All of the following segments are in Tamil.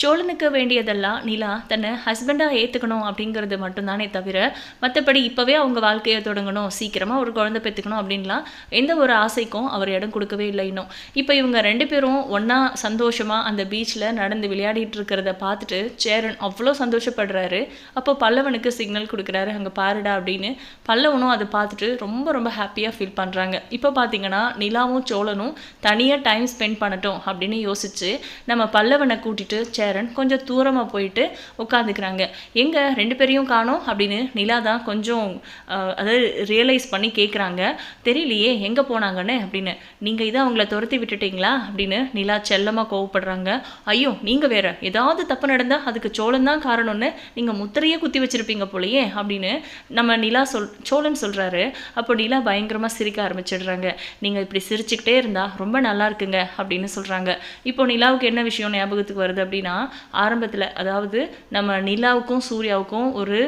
சோழனுக்கு வேண்டியதெல்லாம் நிலா தன்னை ஹஸ்பண்டாக ஏற்றுக்கணும் அப்படிங்கிறது மட்டும்தானே தவிர மற்றபடி இப்போவே அவங்க வாழ்க்கையை தொடங்கணும். சீக்கிரமாக ஒரு குழந்தை பெற்றுக்கணும் அப்படின்லாம் எந்த ஒரு ஆசைக்கும் அவர் இடம் கொடுக்கவே இல்லை இன்னும். இப்போ இவங்க ரெண்டு பேரும் ஒன்றா சந்தோஷமாக அந்த பீச்சில் நடந்து விளையாடிட்டு இருக்கிறத பார்த்துட்டு சேரன் அவ்வளோ சந்தோஷப்படுறாரு. அப்போ பல்லவனுக்கு சிக்னல் கொடுக்குறாரு அங்கே பாருடா அப்படின்னு. பல்லவனும் அதை பார்த்துட்டு ரொம்ப ரொம்ப ஹாப்பியாக ஃபீல் பண்ணுறாங்க இப்போ பார்த்தீங்கன்னா நிலாவும் சோழனும் தனியாக டைம் ஸ்பெண்ட் பண்ணட்டும் அப்படின்னு யோசிச்சு நம்ம பல்லவனை கூட்டிட்டு சேரன் கொஞ்சம் தூரமாக போயிட்டு உட்காந்துக்கிறாங்க எங்கே ரெண்டு பேரையும் காணோம் அப்படின்னு நிலா தான் கொஞ்சம் அதாவது ரியலைஸ் பண்ணி கேட்குறாங்க தெரியலையே எங்கே போனாங்கன்னு அப்படின்னு. நீங்கள் இதை அவங்கள துரத்தி விட்டுட்டீங்களா அப்படின்னு நிலா செல்லமாக கோவப்படுறாங்க. ஐயோ நீங்கள் வேற ஏதாவது தப்பு நடந்தால் அதுக்கு சோழன் தான் காரணம்னு நீங்கள் முத்திரையே குத்தி வச்சிருப்பீங்க போலயே அப்படின்னு நம்ம நிலா சொல் சோழன் சொல்கிறாரு அப்போ நிலா பயங்கரமாக சிரிக்க ஆரம்பிச்சிடுறாங்க. நீங்கள் இப்படி சிரிச்சுக்கிட்டே இருந்தால் ரொம்ப நல்லா இருக்குங்க அப்படின்னு சொல்கிறாங்க இப்போ நிலாவுக்கு என்ன விஷயம் ஞாபகத்துக்கு வருது அப்படின்னா ஆரம்பத்தில் அதாவது நம்ம நிலாவுக்கும் சூர்யாவுக்கும் ஒரு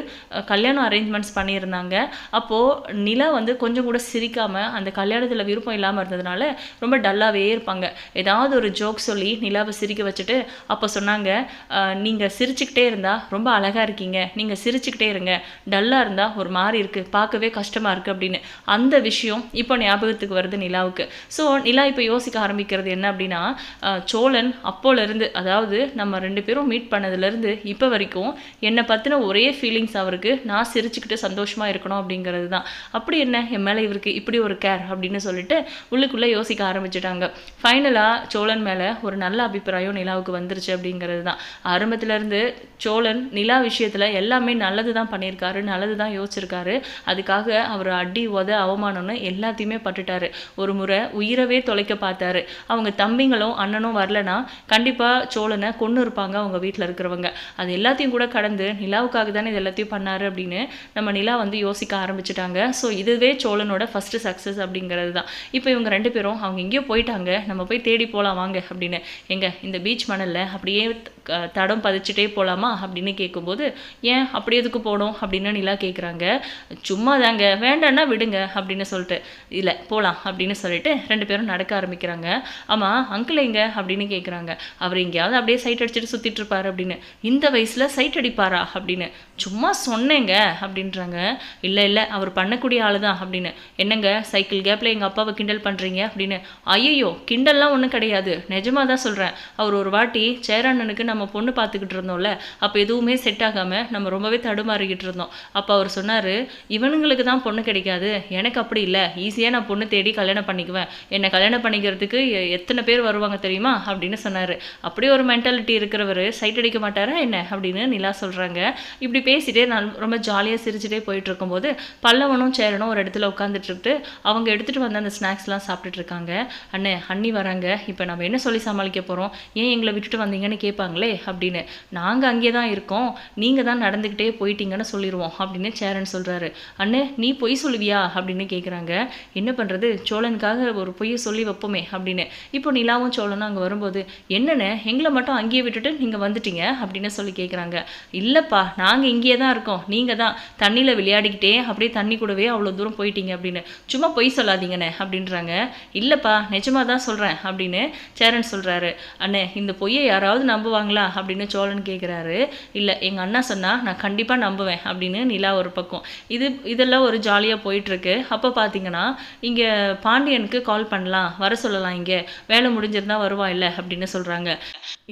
கல்யாணம் அரேஞ்ச்மெண்ட்ஸ் பண்ணியிருந்தாங்க. அப்போது நிலா வந்து கொஞ்சம் கூட சிரிக்காமல் அந்த கல்யாணத்தில் விருப்பம் இல்லாமல் இருந்ததுனால ரொம்ப டல்லாகவே இருப்பாங்க. ஏதாவது ஒரு ஜோக் சொல்லி நிலாவை சிரிக்க வச்சுட்டு அப்போ சொன்னாங்க நீங்கள் சிரிச்சுக்கிட்டே இருந்தால் ரொம்ப அழகாக இருக்கீங்க. நீங்கள் சிரிச்சுக்கிட்டே இருங்க. டல்லாக இருந்தால் ஒரு மாதிரி இருக்குது பார்க்கவே கஷ்டமாக இருக்குது அப்படின்னு. அந்த விஷயம் இப்போ ஞாபகத்துக்கு வருது நிலாவுக்கு. ஸோ நிலா இப்போ யோசிக்க ஆரம்பிக்கிறது என்ன அப்படின்னா சோழன் அப்போலேருந்து அதாவது நம்ம ரெண்டு பேரும் மீட் பண்ணதுலேருந்து இப்போ வரைக்கும் என்னை பற்றின ஒரே ஃபீலிங்ஸ் அவருக்கு நான் சிரிச்சுக்கிட்டு சந்தோஷமாக இருக்கணும் அப்படிங்கிறது தான் அப்படி என்ன? என் மேலே இவருக்கு இப்படி ஒரு கேர் அப்படின்னு சொல்லிட்டு உள்ளுக்குள்ளே யோசிக்க ஆரம்பிச்சிட்டாங்க. ஃபைனலாக சோழன் மேலே ஒரு நல்ல அபிப்பிராயம் நிலாவுக்கு வந்துருச்சு அப்படிங்கிறது தான் ஆரம்பத்துலேருந்து சோழன் நிலா விஷயத்தில் எல்லாமே நல்லது தான் பண்ணியிருக்காரு நல்லது தான் யோசிச்சிருக்காரு. அதுக்காக அவர் அடி உத அவமானம்னு எல்லாத்தையுமே பட்டுட்டாரு. ஒரு முறை உயிரவே தொலைக்க பார்த்தாரு. அவங்க தம்பிங்களும் அண்ணனும் வரலனா கண்டிப்பாக சோழனை கொன்று இருப்பாங்க அவங்க வீட்டில் இருக்கிறவங்க. அது எல்லாத்தையும் கூட கடந்து நிலாவுக்காக தானே இது எல்லாத்தையும் பண்ணாரு அப்படின்னு நம்ம நிலா வந்து யோசிக்க ஆரம்பிச்சிட்டாங்க. ஸோ இதுவே சோழனோட ஃபஸ்ட்டு சக்ஸஸ் அப்படிங்கிறது தான். இப்போ இவங்க ரெண்டு பேரும் அவங்க எங்கேயோ போயிட்டாங்க. நம்ம போய் தேடி போகலாம் வாங்க அப்படின்னு. எங்க? இந்த பீச் மணலில் அப்படியே தடம் பதிச்சுட்டே போகலாமா அப்படின்னு கேட்கும்போது ஏன் அப்படி எதுக்கு போகணும் அப்படின்னு நிலா கேட்குறாங்க சும்மா தாங்க வேண்டான்னா விடுங்க அப்படின்னு சொல்லிட்டு இல்லை போகலாம் அப்படின்னு சொல்லிட்டு ரெண்டு பேரும் நடக்க ஆரம்பிக்கிறாங்க. ஆமாம் அங்கிள் எங்க? அப்படின்னு கேட்குறாங்க அவர் எங்கேயாவது அப்படியே சைட் அடிச்சுட்டு சுற்றிட்டு இருப்பாரு அப்படின்னு. இந்த வயசில் சைட் அடிப்பாரா? அப்படின்னு. சும்மா சொன்னேங்க அப்படின்றாங்க. இல்லை இல்லை அவர் பண்ணக்கூடிய ஆளு தான் அப்படின்னு. என்னங்க சைக்கிள் கேப்பில் எங்கள் அப்பாவை கிண்டல் பண்ணுறீங்க அப்படின்னு. ஐயோ கிண்டல்லாம் ஒன்றும் கிடையாது நிஜமாக தான் சொல்கிறேன் அவர் ஒரு வாட்டி சேரண்ணனுக்கு நம்ம நம்ம பொண்ணு பார்த்துக்கிட்டு இருந்தோம்ல அப்போ எதுவுமே செட் ஆகாமல் நம்ம ரொம்பவே தடுமாறிக்கிட்டு இருந்தோம். அப்போ அவர் சொன்னார் இவனுங்களுக்கு தான் பொண்ணு கிடைக்காது. எனக்கு அப்படி இல்லை. ஈஸியாக நான் பொண்ணு தேடி கல்யாணம் பண்ணிக்குவேன். என்னை கல்யாணம் பண்ணிக்கிறதுக்கு எ- எத்தனை பேர் வருவாங்க தெரியுமா? அப்படின்னு சொன்னார். அப்படியே ஒரு மென்டாலிட்டி இருக்கிறவர் சைட் அடிக்க மாட்டாரா என்ன? அப்படின்னு நிலா சொல்கிறாங்க இப்படி பேசிட்டே நான் ரொம்ப ஜாலியாக சிரிச்சுட்டே போயிட்டு இருக்கும்போது பல்லவனும் சேரனும் ஒரு இடத்துல உட்காந்துட்டு அவங்க எடுத்துகிட்டு வந்த அந்த ஸ்நாக்ஸ்லாம் சாப்பிட்டுட்டு இருக்காங்க. அண்ணே அண்ணி வராங்க. இப்போ நம்ம என்ன சொல்லி சமாளிக்க போகிறோம் ஏன் எங்களை விட்டுட்டு வந்தீங்கன்னு கேட்பாங்களே? அப்படின்னு. நாங்கள் அங்கே தான் இருக்கோம். நீங்கள் தான் நடந்துக்கிட்டே போயிட்டீங்கன்னு சொல்லிடுவோம் அப்படின்னு சேரன் சொல்கிறாரு அண்ணே நீ பொய் சொல்லுவியா? அப்படின்னு கேட்குறாங்க என்ன பண்ணுறது சோழனுக்காக ஒரு பொய்யை சொல்லி வைப்போமே அப்படின்னு. இப்போ நிலாவும் சோழனும் அங்கே வரும்போது என்னண்ணே எங்களை மட்டும் அங்கேயே விட்டுட்டு நீங்கள் வந்துட்டீங்க? அப்படின்னு சொல்லி கேட்குறாங்க இல்லைப்பா நாங்கள் இங்கேயே தான் இருக்கோம். நீங்கள் தான் தண்ணியில் விளையாடிக்கிட்டே அப்படியே தண்ணி கூடவே அவ்வளோ தூரம் போயிட்டீங்க அப்படின்னு. சும்மா பொய் சொல்லாதீங்கண்ணே அப்படின்றாங்க. இல்லைப்பா நிஜமாக தான் சொல்கிறேன் அப்படின்னு சேரன் சொல்கிறாரு அண்ணே இந்த பொய்யை யாராவது நம்புவாங்களா அப்படின்னு சோழன் கேட்குறாரு இல்லை எங்கள் அண்ணா சொன்னால் நான் கண்டிப்பாக நம்புவேன் அப்படின்னு நிலா ஒரு பக்கம். இது இதெல்லாம் ஒரு ஜாலியாக போயிட்டுருக்கு. அப்போ பார்த்தீங்கன்னா இங்கே பாண்டியனுக்கு கால் பண்ணலாம். வர சொல்லலாம் இங்கே. வேலை முடிஞ்சிருந்தா வருவா இல்லை அப்படின்னு சொல்கிறாங்க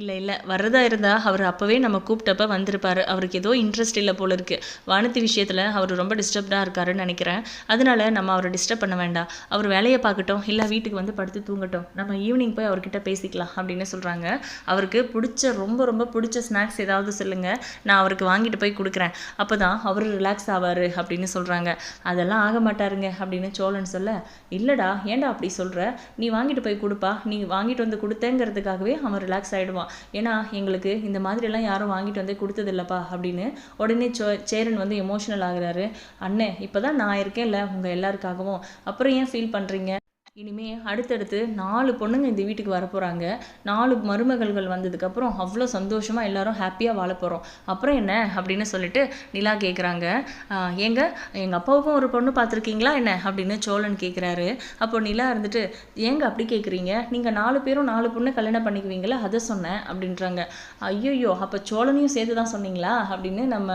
இல்லை இல்லை. வர்றதா இருந்தால் அவர் அப்போவே நம்ம கூப்பிட்டப்ப வந்திருப்பார். அவருக்கு ஏதோ இன்ட்ரெஸ்ட் இல்லை போல இருக்கு. வானதி விஷயத்தில் அவர் ரொம்ப டிஸ்டர்ப்டாக இருக்காருன்னு நினைக்கிறேன். அதனால நம்ம அவரை டிஸ்டர்ப் பண்ண வேண்டாம். அவர் வேலையை பார்க்கட்டும். இல்லை வீட்டுக்கு வந்து படுத்து தூங்கட்டும். நம்ம ஈவினிங் போய் அவர்கிட்ட பேசிக்கலாம் அப்படின்னு சொல்கிறாங்க அவருக்கு பிடிச்ச ரொம்ப ரொம்ப பிடிச்ச ஸ்நாக்ஸ் ஏதாவது சொல்லுங்கள் நான் அவருக்கு வாங்கிட்டு போய் கொடுக்குறேன். அப்போ தான் அவர் ரிலாக்ஸ் ஆவார் அப்படின்னு சொல்கிறாங்க அதெல்லாம் ஆக மாட்டாருங்க அப்படின்னு சோழன் சொல்ல இல்லைடா ஏன்டா அப்படி சொல்கிற நீ வாங்கிட்டு போய் கொடுப்பா. நீ வாங்கிட்டு வந்து கொடுத்தேங்கிறதுக்காகவே அவன் ரிலாக்ஸ் ஆகிடுவான் ஏன்னா எங்களுக்கு இந்த மாதிரிலாம் யாரும் வாங்கிட்டு வந்து கொடுத்ததில்லப்பா அப்படின்னு உடனே சோ சேரன் வந்து எமோஷனல் ஆகுறாரு. அண்ணே இப்போ தான் நான் இருக்கேன்ல உங்கள் எல்லாருக்காகவும். அப்புறம் ஏன் ஃபீல் பண்ணுறீங்க இனிமே அடுத்தடுத்து நாலு பொண்ணுங்க இந்த வீட்டுக்கு வரப்போகிறாங்க நாலு மருமகள்கள் வந்ததுக்கப்புறம் அவ்வளோ சந்தோஷமாக எல்லாரும் ஹாப்பியாக வாழ போகிறோம் அப்புறம் என்ன அப்படின்னு சொல்லிட்டு நிலா கேட்குறாங்க ஏங்க எங்கள் அப்பாவுக்கும் ஒரு பொண்ணு பார்த்துருக்கீங்களா என்ன? அப்படின்னு சோழன் கேட்குறாரு அப்போ நிலா இருந்துட்டு ஏங்க அப்படி கேட்குறீங்க நீங்கள் நாலு பேரும் நாலு பொண்ணு கல்யாணம் பண்ணிக்குவீங்களா அதை சொன்னேன் அப்படின்றாங்க. ஐயோயோ அப்போ சோழனையும் சேர்த்து தான் சொன்னீங்களா? அப்படின்னு நம்ம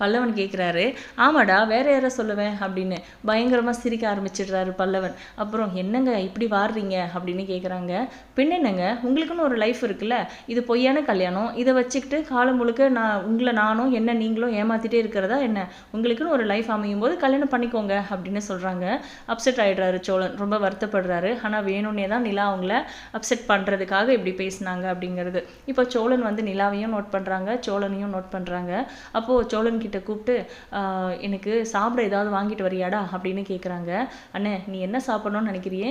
பல்லவன் கேட்குறாரு ஆமாடா வேற யாரை சொல்லுவேன் அப்படின்னு பயங்கரமாக சிரிக்க ஆரம்பிச்சிடுறாரு பல்லவன். அப்புறம் என்னங்க என்னங்க இப்படி வாடுறீங்க அப்படின்னு கேட்குறாங்க பெண் என்னங்க? உங்களுக்குன்னு ஒரு லைஃப் இருக்குல்ல? இது பொய்யான கல்யாணம். இதை வச்சுக்கிட்டு காலம் முழுக்க நான் உங்களை நானும் என்ன நீங்களும் ஏமாத்திட்டே இருக்கிறதா என்ன? உங்களுக்குன்னு ஒரு லைஃப் அமையும் போது கல்யாணம் பண்ணிக்கோங்க அப்படின்னு சொல்கிறாங்க அப்செட் ஆகிடுறாரு சோழன். ரொம்ப வருத்தப்படுறாரு. ஆனால் வேணும்னே தான் நிலா அவங்கள அப்செட் பண்ணுறதுக்காக இப்படி பேசினாங்க அப்படிங்கிறது. இப்போ சோழன் வந்து நிலாவையும் நோட் பண்ணுறாங்க சோழனையும் நோட் பண்ணுறாங்க அப்போது சோழன் கிட்ட கூப்பிட்டு எனக்கு சாப்பிட ஏதாவது வாங்கிட்டு வரியாடா? அப்படின்னு கேட்குறாங்க அண்ணே நீ என்ன சாப்பிடணும்னு நினைக்கிறியே?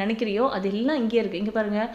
நினைக்கிறியோ அது எல்லாம் இங்கே இருக்குது இங்கே பாருங்கள்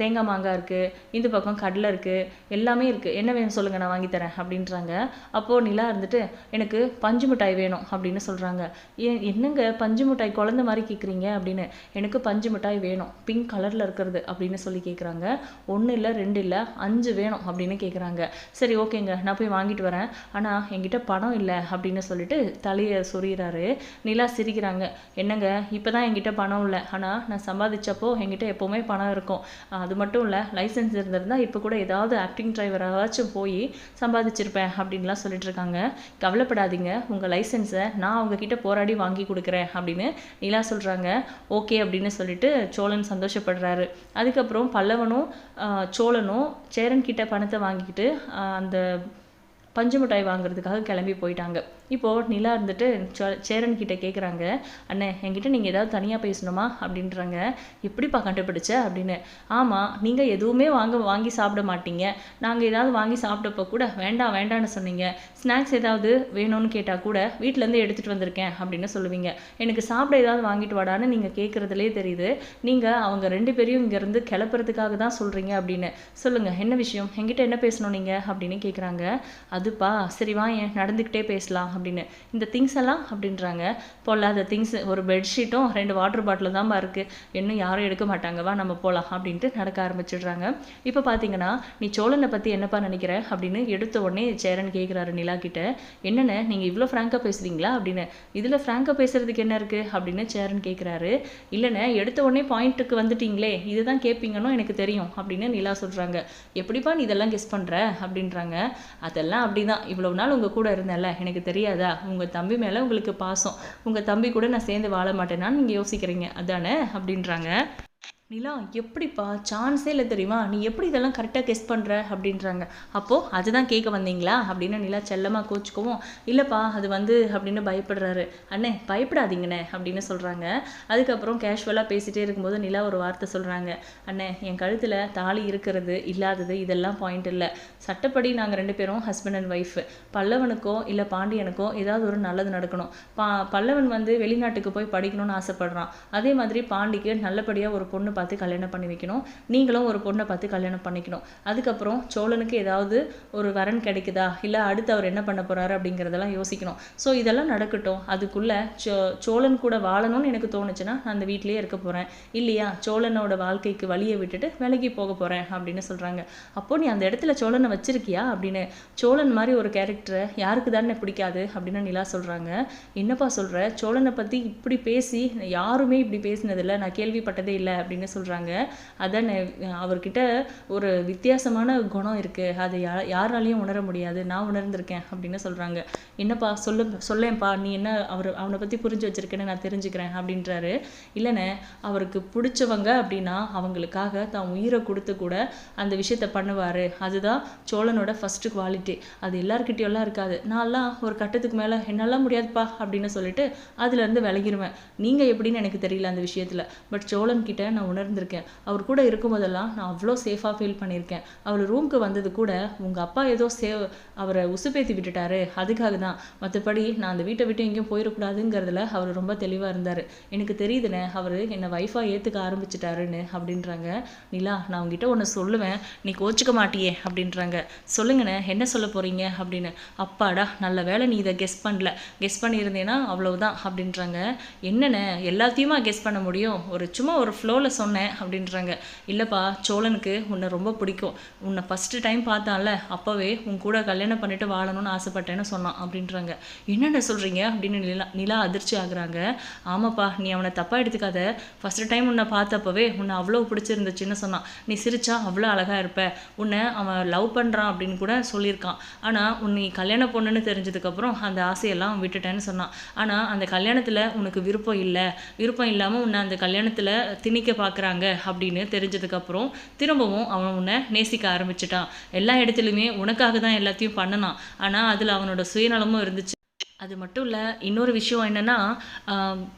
தேங்காய் மாங்காய் இருக்குது இந்த பக்கம் கடலை இருக்குது எல்லாமே இருக்குது என்ன வேணும் சொல்லுங்கள் நான் வாங்கித்தரேன் அப்படின்றாங்க. அப்போது நிலா இருந்துட்டு எனக்கு பஞ்சு மிட்டாய் வேணும் அப்படின்னு சொல்கிறாங்க ஏன் என்னங்க பஞ்சு மிட்டாய் குழந்த மாதிரி கேட்குறீங்க அப்படின்னு? எனக்கு பஞ்சு மிட்டாய் வேணும் பிங்க் கலரில் இருக்கிறது அப்படின்னு சொல்லி கேட்குறாங்க ஒன்று இல்லை ரெண்டு இல்லை அஞ்சு வேணும் அப்படின்னு கேட்குறாங்க சரி ஓகேங்க நான் போய் வாங்கிட்டு வரேன். ஆனால் என்கிட்ட பணம் இல்லை அப்படின்னு சொல்லிட்டு தலையை சொறிகிறாரு நிலா சிரிக்கிறாங்க. என்னங்க இப்போ தான் என்கிட்ட பணம் இல்லை. ஆனால் நான் சம்பாதிச்சப்போ என்கிட்ட எப்போவுமே பணம் இருக்கும். அது மட்டும் இல்லை லைசன்ஸ் இருந்திருந்தால் இப்போ கூட ஏதாவது ஆக்டிங் டிரைவராகச்சும் போய் சம்பாதிச்சிருப்பேன் அப்படின்லாம் சொல்லிட்டு இருக்காங்க. கவலைப்படாதீங்க. உங்கள் லைசன்ஸை நான் அவங்கக்கிட்ட போராடி வாங்கி கொடுக்குறேன் அப்படின்னு நிலா சொல்கிறாங்க ஓகே அப்படின்னு சொல்லிட்டு சோழன் சந்தோஷப்படுறாரு. அதுக்கப்புறம் பல்லவனும் சோழனும் சேரன் கிட்ட பணத்தை வாங்கிக்கிட்டு அந்த பஞ்சு மிட்டாய் வாங்குறதுக்காக கிளம்பி போயிட்டாங்க. இப்போது நிலா இருந்துட்டு சேரன் கிட்டே கேட்குறாங்க அண்ணே என்கிட்ட நீங்கள் ஏதாவது தனியாக பேசணுமா? அப்படின்றாங்க. எப்படிப்பா கண்டுபிடிச்ச? அப்படின்னு. ஆமாம் நீங்கள் எதுவுமே வாங்க வாங்கி சாப்பிட மாட்டீங்க. நாங்கள் ஏதாவது வாங்கி சாப்பிட்டப்போ கூட வேண்டாம் வேண்டாம்னு சொன்னீங்க. ஸ்நாக்ஸ் ஏதாவது வேணும்னு கேட்டால் கூட வீட்டிலேருந்து எடுத்துகிட்டு வந்திருக்கேன் அப்படின்னு சொல்லுவீங்க. எனக்கு சாப்பிட ஏதாவது வாங்கிட்டு வாடான்னு நீங்கள் கேட்குறதுலே தெரியுது. நீங்கள் அவங்க ரெண்டு பேரையும் இங்கேருந்து கிளப்புறதுக்காக தான் சொல்கிறீங்க அப்படின்னு. சொல்லுங்கள் என்ன விஷயம்? என்கிட்ட என்ன பேசணும் நீங்கள் அப்படின்னு கேட்குறாங்க அதுப்பா சரி வா ஏன் நடந்துக்கிட்டே பேசலாம் அப்படின்னு. இந்த திங்ஸ் எல்லாம் அப்படின்றாங்க. பொல்லாத திங்ஸ் ஒரு பெட்ஷீட்டும் ரெண்டு வாட்டர் பாட்டிலும் தான்ப்பா இருக்குது இன்னும் யாரும் எடுக்க மாட்டாங்க வா நம்ம போகலாம் அப்படின்ட்டு நடக்க ஆரம்பிச்சிடுறாங்க. இப்போ பார்த்தீங்கன்னா நீ சோழனை பற்றி என்னப்பா நினைக்கிற அப்படின்னு எடுத்த உடனே சேரன் கேட்குறாரு நிலா கிட்ட. என்னென்ன நீங்கள் இவ்வளோ ஃப்ராங்காக பேசுகிறீங்களா அப்படின்னு. இதில் ஃப்ராங்காக பேசுகிறதுக்கு என்ன இருக்குது அப்படின்னு சேரன் கேட்குறாரு இல்லைண்ணே எடுத்த உடனே பாயிண்ட்டுக்கு வந்துட்டீங்களே இதுதான் கேட்பீங்கன்னு எனக்கு தெரியும் அப்படின்னு நிலா சொல்கிறாங்க எப்படிப்பா நீ இதெல்லாம் கெஸ் பண்ணுற அப்படின்றாங்க. அதெல்லாம் அப்படி தான் இவ்வளோ நாள் உங்கள் கூட இருந்தேன்ல எனக்கு தெரியாதா? உங்கள் தம்பி மேலே உங்களுக்கு பாசம். உங்கள் தம்பி கூட நான் சேர்ந்து வாழ மாட்டேனான்னு நீங்கள் யோசிக்கிறீங்க. அதானே? அப்படின்றாங்க. நிலா எப்படிப்பா? சான்ஸே இல்லை தெரியுமா? நீ எப்படி இதெல்லாம் கரெக்டாக கெஸ் பண்ணுற அப்படின்றாங்க. அப்போது அதுதான் கேட்க வந்தீங்களா? அப்படின்னு நிலா செல்லமாக கோச்சுக்கவும் இல்லைப்பா அது வந்து அப்படின்னு பயப்படுறாரு. அண்ணே பயப்படாதீங்கண்ணே அப்படின்னு சொல்கிறாங்க அதுக்கப்புறம் கேஷுவலாக பேசிகிட்டே இருக்கும்போது நிலா ஒரு வார்த்தை சொல்கிறாங்க அண்ணே என் கழுத்தில் தாலி இருக்கிறது இல்லாதது இதெல்லாம் பாயிண்ட் இல்லை. சட்டப்படி நாங்கள் ரெண்டு பேரும் ஹஸ்பண்ட் அண்ட் ஒய்ஃப் பல்லவனுக்கோ இல்லை பாண்டியனுக்கோ ஏதாவது ஒரு நல்லது நடக்கணும். பா பல்லவன் வந்து வெளிநாட்டுக்கு போய் படிக்கணும்னு ஆசைப்படுறான். அதே மாதிரி பாண்டிக்கு நல்லபடியாக ஒரு பொண்ணு பார்த்து கல்யாணம் பண்ணி வைக்கணும். நீங்களும் ஒரு பொண்ணை பார்த்து கல்யாணம் பண்ணிக்கணும். அதுக்கப்புறம் சோழனுக்கு ஏதாவது ஒரு வரன் கிடைக்குதா? இல்லை அடுத்து அவர் என்ன பண்ண போகிறாரு அப்படிங்கிறதெல்லாம் யோசிக்கணும். ஸோ இதெல்லாம் நடக்கட்டும். அதுக்குள்ளே சோ சோழன் கூட வாழணும்னு எனக்கு தோணுச்சுன்னா நான் அந்த வீட்லேயே இருக்க போகிறேன் இல்லையா? சோழனோட வாழ்க்கைக்கு வழியை விட்டுட்டு விலகி போக போகிறேன் அப்படின்னு சொல்கிறாங்க அப்போது நீ அந்த இடத்துல சோழனை வச்சிருக்கியா? அப்படின்னு. சோழன் மாதிரி ஒரு கேரக்டரை யாருக்கு தானே பிடிக்காது அப்படின்னு நிலா சொல்கிறாங்க என்னப்பா சொல்கிற சோழனை பற்றி இப்படி பேசி யாருமே இப்படி பேசினதில்லை. நான் கேள்விப்பட்டதே இல்லை. அப்படின்னு சொல்கிறாங்க அதான் அவர்கிட்ட ஒரு வித்தியாசமான குணம் இருக்குது அதை யா யாராலையும் உணர முடியாது. நான் உணர்ந்திருக்கேன் அப்படின்னு சொல்கிறாங்க என்னப்பா சொல்லு சொல்லேன்ப்பா. நீ என்ன அவர் அவனை பற்றி புரிஞ்சு வச்சிருக்கேன்னு நான் தெரிஞ்சுக்கிறேன் அப்படின்றாரு. இல்லைண்ணே அவருக்கு பிடிச்சவங்க அப்படின்னா அவங்களுக்காக தான் உயிரை கொடுத்து கூட அந்த விஷயத்த பண்ணுவார். அதுதான் சோழனோட ஃபஸ்ட்டு குவாலிட்டி அது எல்லாருக்கிட்டையெல்லாம் இருக்காது. நான்லாம் ஒரு கட்டத்துக்கு மேலே என்னெல்லாம் முடியாதுப்பா அப்படின்னு சொல்லிட்டு அதுலேருந்து விலகிடுவேன் நீங்கள் எப்படின்னு எனக்கு தெரியல அந்த விஷயத்தில். பட் சோழன் கிட்ட நான் உணர் உணர்ந்திருக்கேன். அவர் கூட இருக்கும்போதெல்லாம் நான் அவ்வளோ சேஃபாக ஃபீல் பண்ணியிருக்கேன். அவர் ரூமுக்கு வந்தது கூட உங்கள் அப்பா ஏதோ சேவ் அவரை உசுப்பேத்தி விட்டுட்டாரு. அதுக்காக தான். மற்றபடி நான் அந்த வீட்டை விட்டு எங்கேயும் போயிடக்கூடாதுங்கிறதுல அவர் ரொம்ப தெளிவாக இருந்தார். எனக்கு தெரியுதுண்ணே அவர் என்னை ஒய்ஃபாக ஏற்றுக்க ஆரம்பிச்சிட்டாருன்னு அப்படின்றாங்க. நிலா நான் உங்ககிட்ட ஒன்று சொல்லுவேன். நீ கோச்சிக்க மாட்டியே அப்படின்றாங்க. சொல்லுங்கண்ணே என்ன சொல்ல போகிறீங்க அப்படின்னு. அப்பாடா நல்ல வேளை நீ இதை கெஸ் பண்ணல. கெஸ் பண்ணியிருந்தேன்னா அவ்வளவுதான் அப்படின்றாங்க. என்னண்ணே எல்லாத்தையுமா கெஸ் பண்ண முடியும்? ஒரு சும்மா ஒரு ஃப்ளோவில் சொன்னேன் அப்படின்றாங்க. இல்லைப்பா சோழனுக்கு உன்னை ரொம்ப பிடிக்கும். உன்னை ஃபஸ்ட்டு டைம் பார்த்தான்ல அப்போவே உன் கூட கல்யாணம் பண்ணிட்டு வாழணும்னு ஆசைப்பட்டேன்னு சொன்னான் அப்படின்றாங்க. என்னென்ன சொல்கிறீங்க அப்படின்னு நிலா நிலா அதிர்ச்சி ஆகுறாங்க. ஆமாப்பா நீ அவனை தப்பாக எடுத்துக்காத. ஃபஸ்ட்டு டைம் உன்னை பார்த்தப்பவே உன்னை அவ்வளோ பிடிச்சிருந்துச்சுன்னு சொன்னான். நீ சிரிச்சா அவ்வளோ அழகாக இருப்ப. உன்னை அவன் லவ் பண்ணுறான் அப்படின்னு கூட சொல்லியிருக்கான். ஆனால் உன்னை கல்யாண பொண்ணுன்னு தெரிஞ்சதுக்கப்புறம் அந்த ஆசையெல்லாம் விட்டுட்டேன்னு சொன்னான். ஆனால் அந்த கல்யாணத்தில் உனக்கு விருப்பம் இல்லை. விருப்பம் இல்லாமல் உன்னை அந்த கல்யாணத்தில் திணிக்க பார்க்க பார்க்குறாங்க அப்படின்னு தெரிஞ்சதுக்கப்புறம் திரும்பவும் அவன் உன்னை நேசிக்க ஆரம்பிச்சிட்டான். எல்லா இடத்துலையுமே உனக்காக தான் எல்லாத்தையும் பண்ணனான் ஆனால் அதில் அவனோட சுயநலமும் இருந்துச்சு. அது மட்டும் இல்லை இன்னொரு விஷயம் என்னென்னா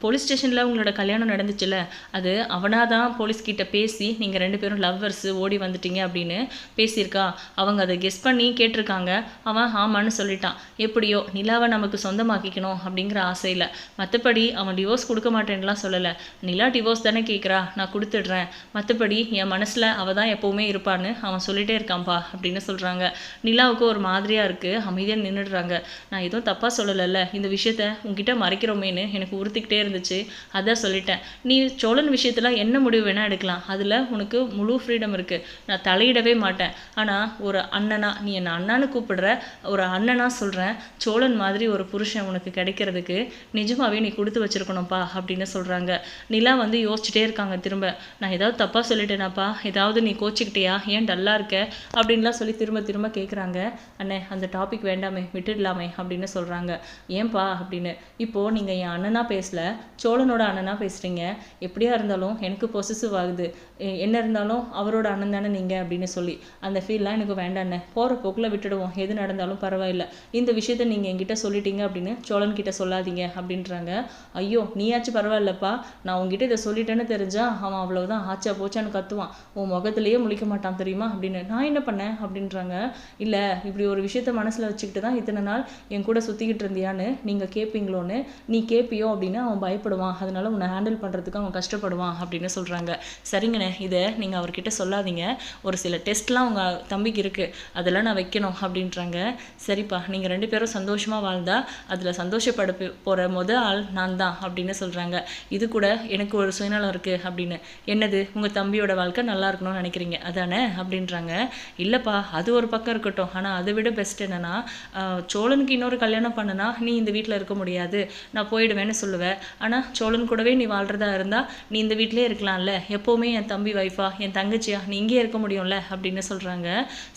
போலீஸ் ஸ்டேஷனில் உங்களோட கல்யாணம் நடந்துச்சுல்ல அது அவனாக தான் போலீஸ்கிட்ட பேசி நீங்கள் ரெண்டு பேரும் லவ்வர்ஸு ஓடி வந்துட்டீங்க அப்படின்னு பேசியிருக்கா. அவங்க அதை கெஸ் பண்ணி கேட்டிருக்காங்க. அவன் ஆமான்னு சொல்லிட்டான். எப்படியோ நிலாவை நமக்கு சொந்தமாக்கிக்கணும் அப்படிங்கிற ஆசையில். மற்றபடி அவன் டிவோர்ஸ் கொடுக்க மாட்டேன்லாம் சொல்லலை. நிலா டிவோர்ஸ் தானே கேட்குறா நான் கொடுத்துடுறேன். மற்றபடி என் மனசில் அவள் தான் எப்போவுமே இருப்பான்னு அவன் சொல்லிட்டே இருக்கான்ப்பா அப்படின்னு சொல்கிறாங்க நிலாவுக்கு ஒரு மாதிரியாக இருக்குது அமைதியாக நின்றுடுறாங்க நான் எதுவும் தப்பாக சொல்லலை சொன்னல இந்த விஷயத்த உங்ககிட்ட மறைக்கிறோமேன்னு எனக்கு உறுத்திக்கிட்டே இருந்துச்சு. அதான் சொல்லிட்டேன். நீ சோழன் விஷயத்தில் என்ன முடிவு வேணால் எடுக்கலாம். அதில் உனக்கு முழு ஃப்ரீடம் இருக்குது நான் தலையிடவே மாட்டேன். ஆனால் ஒரு அண்ணனா நீ என்னை அண்ணான்னு கூப்பிடுற ஒரு அண்ணனா சொல்கிறேன் சோழன் மாதிரி ஒரு புருஷன் உனக்கு கிடைக்கிறதுக்கு நிஜமாகவே நீ கொடுத்து வச்சிருக்கணும்ப்பா அப்படின்னு சொல்கிறாங்க நிலா வந்து யோசிச்சுட்டே இருக்காங்க திரும்ப. நான் ஏதாவது தப்பாக சொல்லிட்டேனாப்பா? ஏதாவது நீ கோச்சிக்கிட்டியா? ஏன் டல்லாக இருக்க? அப்படின்லாம் சொல்லி திரும்ப திரும்ப கேட்குறாங்க அண்ணே அந்த டாபிக் வேண்டாமே விட்டுடலாமே அப்படின்னு சொல்கிறாங்க ஏன்பா அப்படின்னு. இப்போது நீங்கள் என் அண்ணனாக பேசல சோழனோட அண்ணனாக பேசுகிறீங்க எப்படியா இருந்தாலும் எனக்கு பொசிசிவ் ஆகுது. என்ன இருந்தாலும் அவரோட அண்ணன் தானே நீங்கள் அப்படின்னு சொல்லி. அந்த ஃபீல்லாம் எனக்கு வேண்டாண்ணே போகிற போக்கில் விட்டுடுவோம். எது நடந்தாலும் பரவாயில்ல. இந்த விஷயத்த நீங்கள் என்கிட்ட சொல்லிட்டீங்க அப்படின்னு சோழன் கிட்ட சொல்லாதீங்க அப்படின்றாங்க. ஐயோ நீயாச்சும் பரவாயில்லப்பா. நான் உங்ககிட்ட இதை சொல்லிட்டேன்னு தெரிஞ்சா அவன் அவ்வளவுதான் ஆச்சா போச்சான்னு கத்துவான். உன் முகத்திலேயே முழிக்க மாட்டான் தெரியுமா அப்படின்னு. நான் என்ன பண்ணேன் அப்படின்றாங்க. இல்லை இப்படி ஒரு விஷயத்த மனசில் வச்சுக்கிட்டு தான் இத்தனை நாள் என் கூட சுற்றிக்கிட்டு என்னன்னு நீங்கள் கேட்பீங்களோன்னு நீ கேட்பியோ அப்படின்னு அவன் பயப்படுவான். அதனால உன்னை ஹேண்டில் பண்ணுறதுக்கு அவன் கஷ்டப்படுவான் அப்படின்னு சொல்கிறாங்க சரிங்கண்ணே இதை நீங்கள் அவர்கிட்ட சொல்லாதீங்க. ஒரு சில டெஸ்ட்லாம் உங்கள் தம்பிக்கு இருக்குது அதெல்லாம் நான் வைக்கணும் அப்படின்றாங்க. சரிப்பா நீங்கள் ரெண்டு பேரும் சந்தோஷமாக வாழ்ந்தா அதில் சந்தோஷப்பட போகிற மொதல் ஆள் நான் தான் அப்படின்னு சொல்கிறாங்க இது கூட எனக்கு ஒரு சுயநலம் இருக்குது அப்படின்னு. என்னது உங்கள் தம்பியோட வாழ்க்கை நல்லா இருக்கணும்னு நினைக்கிறீங்க? அதானே? அப்படின்றாங்க. இல்லைப்பா அது ஒரு பக்கம் இருக்கட்டும். ஆனால் அதை விட பெஸ்ட் என்னென்னா சோழனுக்கு இன்னொரு கல்யாணம் பண்ணனா நீ இந்த வீட்டில் இருக்க முடியாது. நான் போயிடுவேன்னு சொல்லுவேன் ஆனால் சோழன் கூடவே நீ வாழ்றதா இருந்தால் நீ இந்த வீட்டிலே இருக்கலாம்ல. எப்போவுமே என் தம்பி வைஃபா என் தங்கச்சியா நீ இங்கேயே இருக்க முடியும்ல அப்படின்னு சொல்கிறாங்க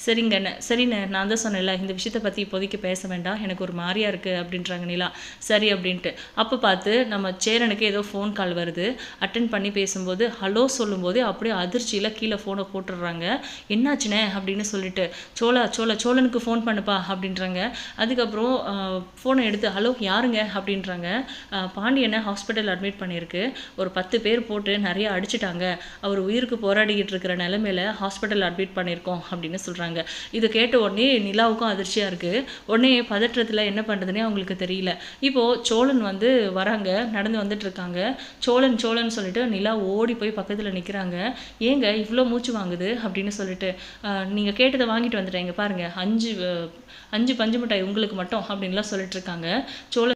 சரிங்கண்ணே சரிண்ணே நான் தான் சொன்னேன்ல இந்த விஷயத்தை பற்றி இப்போதைக்கு பேச வேண்டாம். எனக்கு ஒரு மாதிரியா இருக்குது அப்படின்றாங்க நிலா. சரி அப்படின்ட்டு. அப்போ பார்த்து நம்ம சேரனுக்கு ஏதோ ஃபோன் கால் வருது. அட்டன் பண்ணி பேசும்போது ஹலோ சொல்லும்போது அப்படியே அதிர்ச்சியில் கீழே ஃபோனை போட்டுடுறாங்க. என்னாச்சுண்ணே அப்படின்னு சொல்லிட்டு சோழா சோழ சோழனுக்கு ஃபோன் பண்ணுப்பா அப்படின்றாங்க. அதுக்கப்புறம் ஃபோனை எடுத்து ஹலோ யாருங்க? அப்படின்றாங்க. பாண்டியனை ஹாஸ்பிட்டல் அட்மிட் பண்ணியிருக்கு. ஒரு பத்து பேர் போட்டு நிறைய அடிச்சிட்டாங்க. அவர் உயிருக்கு போராடிக்கிட்டு இருக்கிற நிலமையில ஹாஸ்பிட்டல் அட்மிட் பண்ணியிருக்கோம் அப்படின்னு சொல்கிறாங்க இதை கேட்ட உடனே நிலாவுக்கும் அதிர்ச்சியாக இருக்குது உடனே பதற்றத்தில் என்ன பண்ணுறதுனே அவங்களுக்கு தெரியல. இப்போது சோழன் வந்து வராங்க நடந்து வந்துட்டு இருக்காங்க. சோழன் சோழன் சொல்லிட்டு நிலா ஓடி போய் பக்கத்தில் நிற்கிறாங்க ஏங்க இவ்வளோ மூச்சு வாங்குது? அப்படின்னு சொல்லிட்டு. நீங்கள் கேட்டதை வாங்கிட்டு வந்துட்டேன். இங்கே பாருங்கள் அஞ்சு அஞ்சு பஞ்சு மிட்டாய் உங்களுக்கு மட்டும் அப்படின்லாம் சொல்லிட்டு இருக்காங்க. சோழன்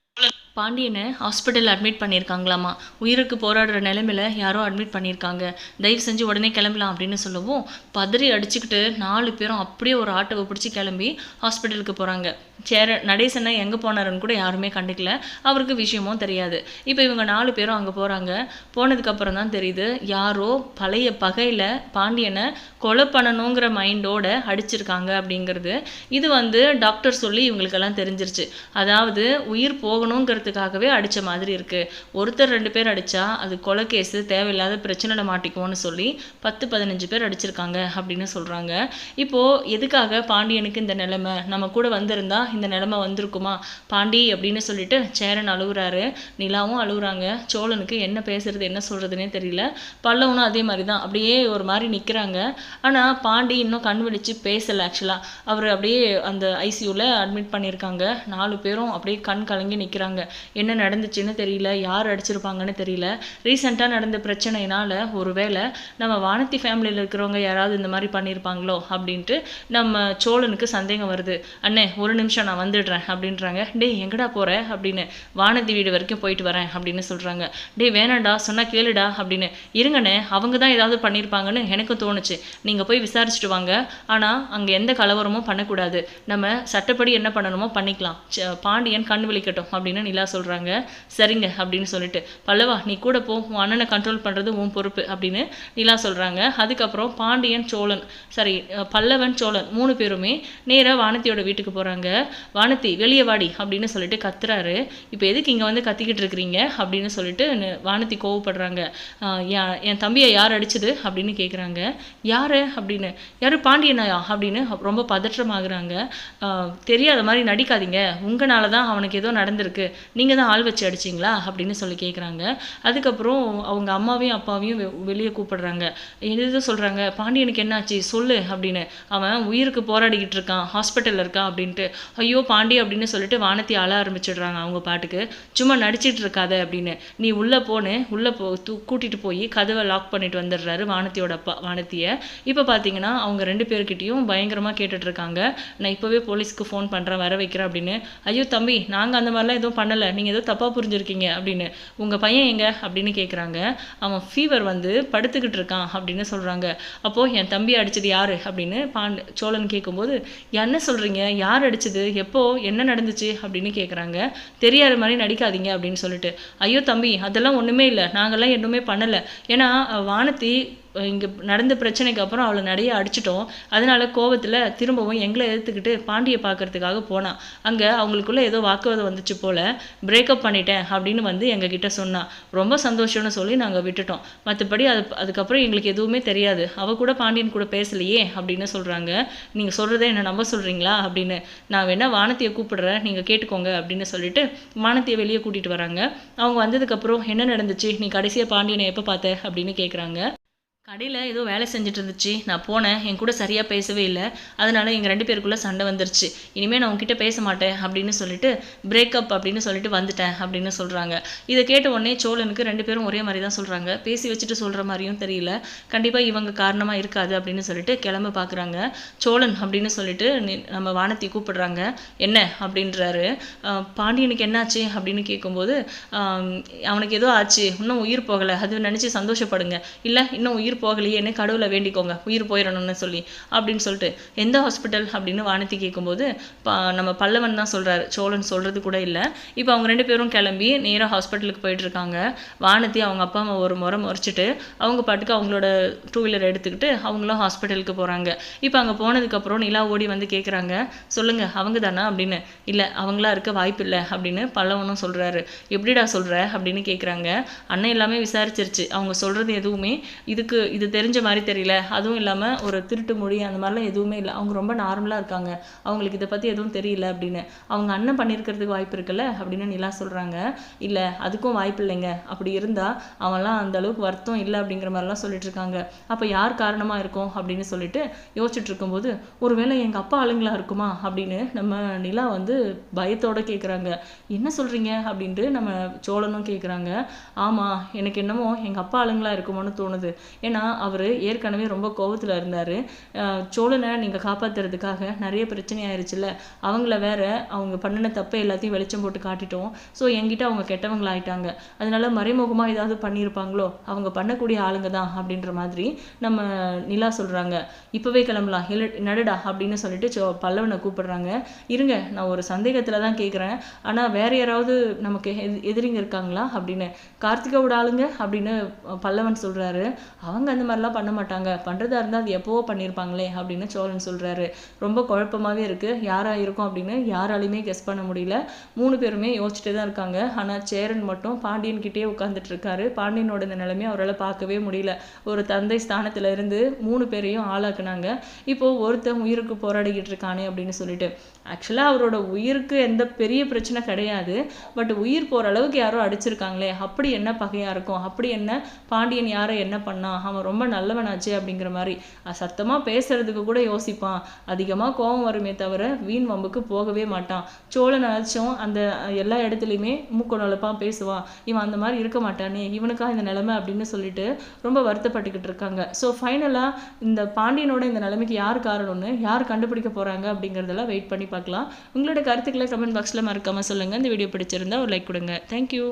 பாண்டியனை ஹாஸ்பிட்டல் அட்மிட் பண்ணியிருக்காங்களாமா? உயிருக்கு போராடுற நிலமையில யாரோ அட்மிட் பண்ணியிருக்காங்க. தயவு செஞ்சு உடனே கிளம்பலாம் அப்படின்னு சொல்லவும் பதறி அடிச்சுக்கிட்டு நாலு பேரும் அப்படியே ஒரு ஆட்டோவை பிடிச்சி கிளம்பி ஹாஸ்பிட்டலுக்கு போகிறாங்க சேர நடேசனை எங்கே போனாருன்னு கூட யாருமே கண்டுக்கல. அவருக்கு விஷயமும் தெரியாது. இப்போ இவங்க நாலு பேரும் அங்கே போகிறாங்க போனதுக்கப்புறம் தான் தெரியுது யாரோ பழைய பகையில் பாண்டியனை கொலை பண்ணணுங்கிற மைண்டோட அடிச்சிருக்காங்க அப்படிங்கிறது. இது வந்து டாக்டர் சொல்லி இவங்களுக்கெல்லாம் தெரிஞ்சிருச்சு. அதாவது உயிர் போகணுங்கிற பார்க்கறதுக்காகவே அடித்த மாதிரி இருக்குது ஒருத்தர் ரெண்டு பேர் அடித்தா அது கொலை கேஸு தேவையில்லாத பிரச்சனையில் மாட்டிக்குவோன்னு சொல்லி பத்து பதினஞ்சு பேர் அடிச்சிருக்காங்க அப்படின்னு சொல்கிறாங்க இப்போது எதுக்காக பாண்டியனுக்கு இந்த நிலைமை? நம்ம கூட வந்திருந்தா இந்த நிலைமை வந்திருக்குமா? பாண்டி அப்படின்னு சொல்லிட்டு சேரன் அழுகுறாரு நிலாவும் அழுகுறாங்க சோழனுக்கு என்ன பேசுறது என்ன சொல்கிறதுனே தெரியல. பல்லவனும் அதே மாதிரி தான் அப்படியே ஒரு மாதிரி நிற்கிறாங்க ஆனால் பாண்டி இன்னும் கண் விழிச்சு பேசலை ஆக்சுவலாக அவர் அப்படியே அந்த ஐசியூவில் அட்மிட் பண்ணியிருக்காங்க. நாலு பேரும் அப்படியே கண் கலங்கி நிற்கிறாங்க என்ன நடந்துச்சுன்னு தெரியல யார் அடிச்சிருப்பாங்கன்னு தெரியல. ரீசெண்டாக நடந்த பிரச்சனையினால ஒருவேளை நம்ம வானத்தி ஃபேமிலியில் இருக்கிறவங்க யாராவது இந்த மாதிரி பண்ணியிருப்பாங்களோ அப்படின்ட்டு நம்ம சோழனுக்கு சந்தேகம் வருது. அண்ணே ஒரு நிமிஷம் நான் வந்துடுறேன் அப்படின்றாங்க. டேய் எங்கடா போகிற அப்படின்னு. வானதி வீடு வரைக்கும் போயிட்டு வரேன் அப்படின்னு சொல்கிறாங்க டேய் வேணாண்டா சொன்னா கேளுடா அப்படின்னு. இருங்கண்ணே அவங்க தான் ஏதாவது பண்ணியிருப்பாங்கன்னு எனக்கும் தோணுச்சு. நீங்கள் போய் விசாரிச்சுட்டு வாங்க. ஆனால் அங்கே எந்த கலவரமும் பண்ணக்கூடாது. நம்ம சட்டப்படி என்ன பண்ணணுமோ பண்ணிக்கலாம். பாண்டியன் கண் விழிக்கட்டும் அப்படின்னு நில சொல்கிறாங்க சரிங்க அப்படின்னு சொல்லிட்டு. பல்லவா நீ கூட போ உன் அண்ணனை கண்ட்ரோல் பண்ணுறது உன் பொறுப்பு அப்படின்னு நிலா சொல்கிறாங்க அதுக்கப்புறம் பாண்டியன் சோழன் சாரி பல்லவன் சோழன் மூணு பேருமே நேராக வானத்தியோட வீட்டுக்கு போகிறாங்க வானத்தி வெளியே வாடி அப்படின்னு சொல்லிட்டு கத்துறாரு. இப்போ எதுக்கு இங்கே வந்து கத்திக்கிட்டு இருக்கிறீங்க? அப்படின்னு சொல்லிட்டு வானத்தி கோவப்படுறாங்க. என் தம்பியை யார் அடிச்சது? அப்படின்னு கேட்குறாங்க யார்? அப்படின்னு யாரு பாண்டியனாயா அப்படின்னு ரொம்ப பதற்றமாகறாங்க. தெரியாத மாதிரி நடிக்காதீங்க. உங்களால தான் அவனுக்கு ஏதோ நடந்திருக்கு. நீங்கள் தான் ஆள் வச்சு அடிச்சிங்களா? அப்படின்னு சொல்லி கேட்குறாங்க அதுக்கப்புறம் அவங்க அம்மாவையும் அப்பாவையும் வெ- வெளியே கூப்பிடுறாங்க. எது சொல்கிறாங்க பாண்டியனுக்கு என்னாச்சு? சொல்லு அப்படின்னு. அவன் உயிருக்கு போராடிக்கிட்டு இருக்கான் ஹாஸ்பிட்டலில் இருக்கான் அப்படின்ட்டு. ஐயோ பாண்டி அப்படின்னு சொல்லிட்டு வானத்தி ஆள ஆரம்பிச்சிடுறாங்க அவங்க பாட்டுக்கு. சும்மா நடிச்சிட்டு இருக்காத அப்படின்னு. நீ உள்ளே போனு உள்ளே போ தூ கூட்டிகிட்டு போய் கதவை லாக் பண்ணிட்டு வந்துடுறாரு வானத்தியோட அப்பா வானத்தியை. இப்போ பார்த்தீங்கன்னா அவங்க ரெண்டு பேர்கிட்டையும் பயங்கரமாக கேட்டுட்ருக்காங்க நான் இப்போவே போலீஸ்க்கு ஃபோன் பண்ணுறேன் வர வைக்கிறேன் அப்படின்னு. ஐயோ தம்பி நாங்கள் அந்த மாதிரிலாம் எதுவும் பண்ணலை. நீங்கள் ஏதோ தப்பாக புரிஞ்சிருக்கீங்க அப்படின்னு. உங்கள் பையன் எங்க? அப்படின்னு கேட்குறாங்க அவன் ஃபீவர் வந்து படுத்துக்கிட்டு இருக்கான் அப்படின்னு சொல்கிறாங்க அப்போது என் தம்பி அடிச்சது யார்? அப்படின்னு பாண்ட சோழன் கேட்கும்போது என்ன சொல்கிறீங்க யார் அடிச்சது? எப்போ? என்ன நடந்துச்சு? அப்படின்னு கேட்குறாங்க தெரியாத மாதிரி நடிக்காதீங்க அப்படின்னு சொல்லிட்டு. ஐயோ தம்பி அதெல்லாம் ஒன்றுமே இல்லை. நாங்கள்லாம் எதுவுமே பண்ணலை. ஏன்னா வானத்தி இங்கே நடந்த பிரச்சனைக்கு அப்புறம் அவளை நிறைய அடிச்சிட்டோம். அதனால கோவத்தில் திரும்பவும் எங்களை எதிர்த்துக்கிட்டு பாண்டியை பார்க்கறதுக்காக போனான் அங்கே அவங்களுக்குள்ளே ஏதோ வாக்குவாதம் வந்துச்சு போல் பிரேக்கப் பண்ணிட்டேன் அப்படின்னு வந்து எங்ககிட்ட சொன்னான் ரொம்ப சந்தோஷம்னு சொல்லி நாங்கள் விட்டுட்டோம். மற்றபடி அது அதுக்கப்புறம் எங்களுக்கு எதுவுமே தெரியாது. அவள் கூட பாண்டியன் கூட பேசலையே அப்படின்னு சொல்கிறாங்க நீங்கள் சொல்கிறத என்ன நம்ப சொல்கிறீங்களா அப்படின்னு. நான் வேணால் வானத்தியை கூப்பிடுறேன். நீங்கள் கேட்டுக்கோங்க அப்படின்னு சொல்லிட்டு வானத்தியை வெளியே கூட்டிகிட்டு வராங்க. அவங்க வந்ததுக்கப்புறம் என்ன நடந்துச்சு? நீ கடைசியாக பாண்டியனை எப்போ பார்த்த? அப்படின்னு கேட்குறாங்க கடையில் ஏதோ வேலை செஞ்சுட்டு இருந்துச்சு நான் போனேன். என் கூட சரியாக பேசவே இல்லை. அதனால எங்கள் ரெண்டு பேருக்குள்ளே சண்டை வந்துருச்சு. இனிமேல் நான் உங்ககிட்ட பேச மாட்டேன் அப்படின்னு சொல்லிட்டு பிரேக்கப் அப்படின்னு சொல்லிட்டு வந்துட்டேன் அப்படின்னு சொல்கிறாங்க இதை கேட்ட உடனே சோழனுக்கு ரெண்டு பேரும் ஒரே மாதிரி தான் சொல்கிறாங்க பேசி வச்சுட்டு சொல்கிற மாதிரியும் தெரியல. கண்டிப்பாக இவங்க காரணமாக இருக்காது அப்படின்னு சொல்லிட்டு கிளம்ப பார்க்குறாங்க சோழன் அப்படின்னு சொல்லிட்டு நம்ம வானத்தி கூப்பிடுறாங்க. என்ன? அப்படின்றாரு. பாண்டியனுக்கு என்னாச்சு? அப்படின்னு கேட்கும்போது அவனுக்கு ஏதோ ஆச்சு. இன்னும் உயிர் போகலை. அது நினச்சி சந்தோஷப்படுங்க. இல்லை இன்னும் உயிர் போகலையேன்னு கடவுளை வேண்டிக்கோங்க உயிர் போயிடணும்னு சொல்லி அப்படின்னு சொல்லிட்டு எந்த ஹாஸ்பிட்டல் அப்படின்னு வானதி கேட்கும்போது ப நம்ம பல்லவன் தான் சொல்கிறாரு சோழன் சொல்கிறது கூட இல்லை. இப்போ அவங்க ரெண்டு பேரும் கிளம்பி நேராக ஹாஸ்பிட்டலுக்கு போயிட்டுருக்காங்க வானதி அவங்க அப்பா அம்மா ஒரு முறை முறைச்சிட்டு அவங்க பாட்டுக்கு அவங்களோட டூ வீலர் எடுத்துக்கிட்டு அவங்களும் ஹாஸ்பிட்டலுக்கு போகிறாங்க இப்போ அங்கே போனதுக்கப்புறம் நிலா ஓடி வந்து கேட்குறாங்க சொல்லுங்கள் அவங்க தானா அப்படின்னு. இல்லை அவங்களா இருக்க வாய்ப்பு இல்லை அப்படின்னு பல்லவனும் சொல்கிறாரு எப்படிடா சொல்கிற அப்படின்னு கேட்குறாங்க அண்ணன் எல்லாமே விசாரிச்சிருச்சு. அவங்க சொல்கிறது எதுவுமே இதுக்கு இது தெரிஞ்ச மாதிரி தெரியல. அதுவும் இல்லாமல் ஒரு திருட்டு மொழி அந்த மாதிரிலாம் எதுவுமே இல்லை. அவங்க ரொம்ப நார்மலாக இருக்காங்க. அவங்களுக்கு இதை பற்றி எதுவும் தெரியல அப்படின்னு. அவங்க அண்ணன் பண்ணியிருக்கிறதுக்கு வாய்ப்பு இருக்குல்ல அப்படின்னு நிலா சொல்கிறாங்க இல்லை அதுக்கும் வாய்ப்பு இல்லைங்க. அப்படி இருந்தால் அவன்லாம் அந்த அளவுக்கு வருத்தம் இல்லை அப்படிங்கிற மாதிரிலாம் சொல்லிட்டு இருக்காங்க. அப்போ யார் காரணமாக இருக்கும் அப்படின்னு சொல்லிட்டு யோசிச்சுட்டு இருக்கும்போது ஒருவேளை எங்கள் அப்பா ஆளுங்களா இருக்குமா அப்படின்னு நம்ம நிலா வந்து பயத்தோட கேட்குறாங்க என்ன சொல்கிறீங்க அப்படின்ட்டு நம்ம சோழனும் கேட்குறாங்க ஆமாம் எனக்கு என்னமோ எங்கள் அப்பா ஆளுங்களா இருக்குமோன்னு தோணுது. ஏன்னா அவர் ஏற்கனவே ரொம்ப கோபத்தில் இருந்தார். சோழனை நீங்கள் காப்பாத்துறதுக்காக நிறைய பிரச்சனை ஆயிருச்சுல்ல. அவங்கள வேற அவங்க பண்ணின தப்பை எல்லாத்தையும் வெளிச்சம் போட்டு காட்டிட்டோம். ஸோ என்கிட்ட அவங்க கெட்டவங்களாயிட்டாங்க. அதனால மறைமுகமாக ஏதாவது பண்ணியிருப்பாங்களோ? அவங்க பண்ணக்கூடிய ஆளுங்க தான் அப்படின்ற மாதிரி நம்ம நிலா சொல்கிறாங்க இப்போவே கிளம்பலாம். இல்லை நடடா அப்படின்னு சொல்லிட்டு சோ பல்லவனை கூப்பிடுறாங்க. இருங்க நான் ஒரு சந்தேகத்தில் தான் கேட்குறேன் ஆனால் வேற யாராவது நமக்கு எதி- எதிரிங்க இருக்காங்களா? அப்படின்னு. கார்த்திகோட ஆளுங்க? அப்படின்னு பல்லவன் சொல்கிறாரு அவங்க அவங்க அந்த மாதிரிலாம் பண்ண மாட்டாங்க. பண்ணுறதா இருந்தால் அது எப்போவோ பண்ணியிருப்பாங்களே அப்படின்னு சோழன் சொல்கிறாரு ரொம்ப குழப்பமாகவே இருக்குது யாராக இருக்கும் அப்படின்னு யாராலையுமே கெஸ் பண்ண முடியல. மூணு பேருமே யோசிச்சுட்டு தான் இருக்காங்க. ஆனால் சேரன் மட்டும் பாண்டியன்கிட்டே உட்காந்துட்டு இருக்காரு. பாண்டியனோட இந்த நிலைமையை அவரால் பார்க்கவே முடியல. ஒரு தந்தை ஸ்தானத்தில் இருந்து மூணு பேரையும் ஆளாக்குனாங்க. இப்போ ஒருத்தன் உயிருக்கு போராடிக்கிட்டு இருக்கானே அப்படின்னு சொல்லிட்டு. ஆக்சுவலாக அவரோட உயிருக்கு எந்த பெரிய பிரச்சனை கிடையாது. பட் உயிர் போகிற அளவுக்கு யாரோ அடிச்சிருக்காங்களே. அப்படி என்ன பகையாக இருக்கும்? அப்படி என்ன பாண்டியன் யாரை என்ன பண்ணா? அவன் ரொம்ப நல்லவனாச்சே அப்படிங்கிற மாதிரி. சத்தமாக பேசுறதுக்கு கூட யோசிப்பான். அதிகமாக கோபம் வருமே தவிர வீண் வம்புக்கு போகவே மாட்டான். சோழன் அழைச்சும் அந்த எல்லா இடத்துலையுமே மூக்கொழப்பான் பேசுவான். இவன் அந்த மாதிரி இருக்க மாட்டானே இவனுக்கா இந்த நிலைமை அப்படின்னு சொல்லிட்டு ரொம்ப வருத்தப்பட்டுக்கிட்டு இருக்காங்க. ஸோ ஃபைனலாக இந்த பாண்டியனோட இந்த நிலைமைக்கு யார் காரணம்னு யார் கண்டுபிடிக்க போகிறாங்க அப்படிங்கிறதெல்லாம் வெயிட் பண்ணி பார்க்கலாம். உங்களோட கருத்துக்களை கமெண்ட் பாக்ஸில் மறக்காமல் சொல்லுங்கள் இந்த வீடியோ பிடிச்சிருந்தா ஒரு லைக் கொடுங்க. தேங்க்யூ